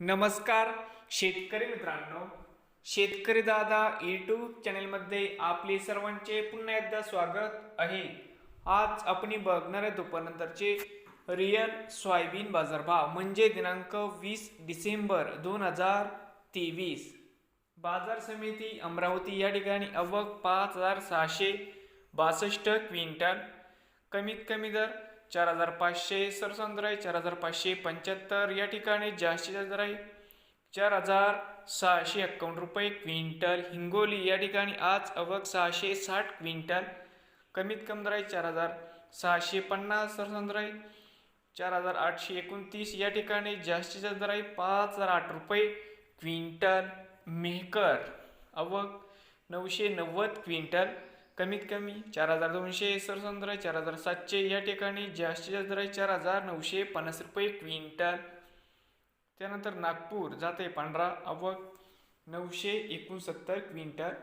नमस्कार शेतकरी मित्रांनो. शेतकरी दादा यूट्यूब चॅनेलमध्ये आपले सर्वांचे पुन्हा एकदा स्वागत आहे. आज आपण बघणार आहे दुपारनंतरचे रिअल सोयाबीन बाजारभाव म्हणजे दिनांक वीस डिसेंबर दोन हजार तेवीस. बाजार समिती अमरावती या ठिकाणी अवक पाच हजार सहाशे बासष्ट क्विंटल. कमीत कमी दर चार हजार पाचशे सरसंद्र आहे चार हजार पाचशे पंच्याहत्तर या ठिकाणी जास्तीत जास्त दर आहे चार हजार सहाशे एक्कावन्न रुपये क्विंटल हिंगोली या ठिकाणी आज अवक सहाशे साठ क्विंटल. कमीत कमी दर आहे चार हजार सहाशे पन्नास सरसंद्र आहे चार हजार आठशे एकोणतीस या ठिकाणी जास्तीत जास्त दर आहे पाच हजार आठ रुपये क्विंटल मेहकर. अवक नऊशे नव्वद क्विंटल. कमीत कमी चार हजार दोनशे सरसंद्र चार हजार सातशे या ठिकाणी जास्तीत जास्त दर आहे चार हजार नऊशे पन्नास रुपये क्विंटल. त्यानंतर नागपूर जाते पांढरा अवक नऊशे एकोणसत्तर क्विंटल.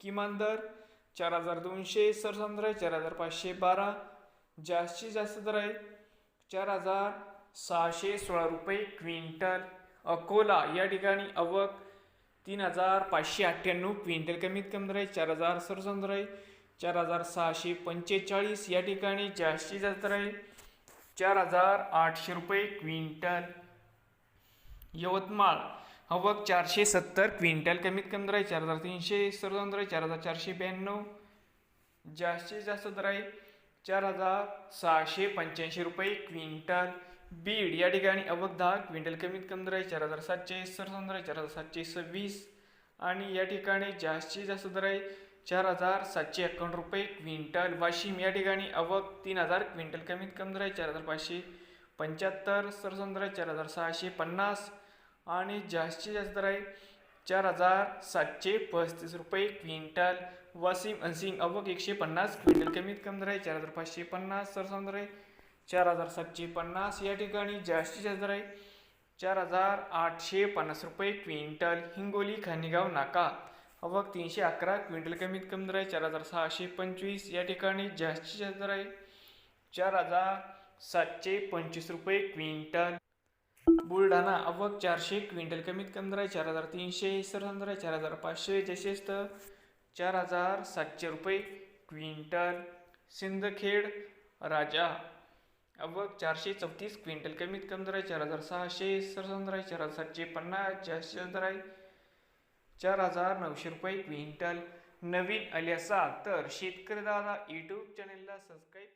किमान दर चार हजार दोनशे सरसंद्र चार हजार पाचशे बारा. जास्तीत जास्त दर आहे चार हजार सहाशे सोळा रुपये क्विंटल. अकोला या ठिकाणी अवक तीन हजार पाचशे अठ्ठ्याण्णव क्विंटल कमीत कमी दर चार हजार सरसंद्र आहे चार हजार सहाशे पंचेचाळीस या ठिकाणी जास्तीत जास्त दर चार हजार आठशे रुपये क्विंटल. यवतमाळ हवक चारशे सत्तर क्विंटल कमीत कमी दर आहे चार हजार तीनशे सरसंद्र आहे चार हजार चारशे ब्याण्णव. जास्तीत जास्त दर आहे चार हजार सहाशे पंच्याऐंशी रुपये क्विंटल. बीड या ठिकाणी अवघ दहा क्विंटल कमीत कमी दर आहे चार हजार सातशे सरसंद्र आहे चार हजार सातशे सव्वीस. आणि या ठिकाणी जास्तीत जास्त दर आहे चार हजार सातशे एकावन्न रुपये क्विंटल. वाशिम या ठिकाणी अवक तीन हजार क्विंटल कमीत कमी दर आहे चार हजार पाचशे पंच्याहत्तर सरसंद्र आहे चार हजार सहाशे पन्नास. आणि जास्तीत जास्त दर आहे चार हजार सातशे पस्तीस रुपये क्विंटल. वासिम अनसिंग अवक एकशे पन्नास क्विंटल कमीत कमी दर आहे चार हजार पाचशे पन्नास सरसंद्र आहे चार हजार सातशे पन्नास. या ठिकाणी जास्तीत जास्त दर आहे चार हजार आठशे पन्नास रुपये क्विंटल. हिंगोली खानेगाव नाका. अवक तीनशे अकरा क्विंटल कमीत कमी दर आहे चार हजार सहाशे पंचवीस. या ठिकाणी जास्तीत जास्त दर आहे चार हजार सातशे पंचवीस रुपये क्विंटल. बुलढाणा अवघ चारशे क्विंटल कमीत कमी दर आहे चार हजार तीनशे. सरसंद्र आहे चार हजार पाचशे. जशेस्त चार हजार सातशे रुपये क्विंटल. सिंदखेड राजा. अवक चारशे चौतीस क्विंटल कमीत कमी दराय चार हजार सहाशे सरसंदराय चार हजार सातशे पन्नास चारशे दराय चार हजार नऊशे रुपये क्विंटल. नवीन आले असाल तर शेतकरी दादा यूट्यूब चॅनेलला सबस्क्राईब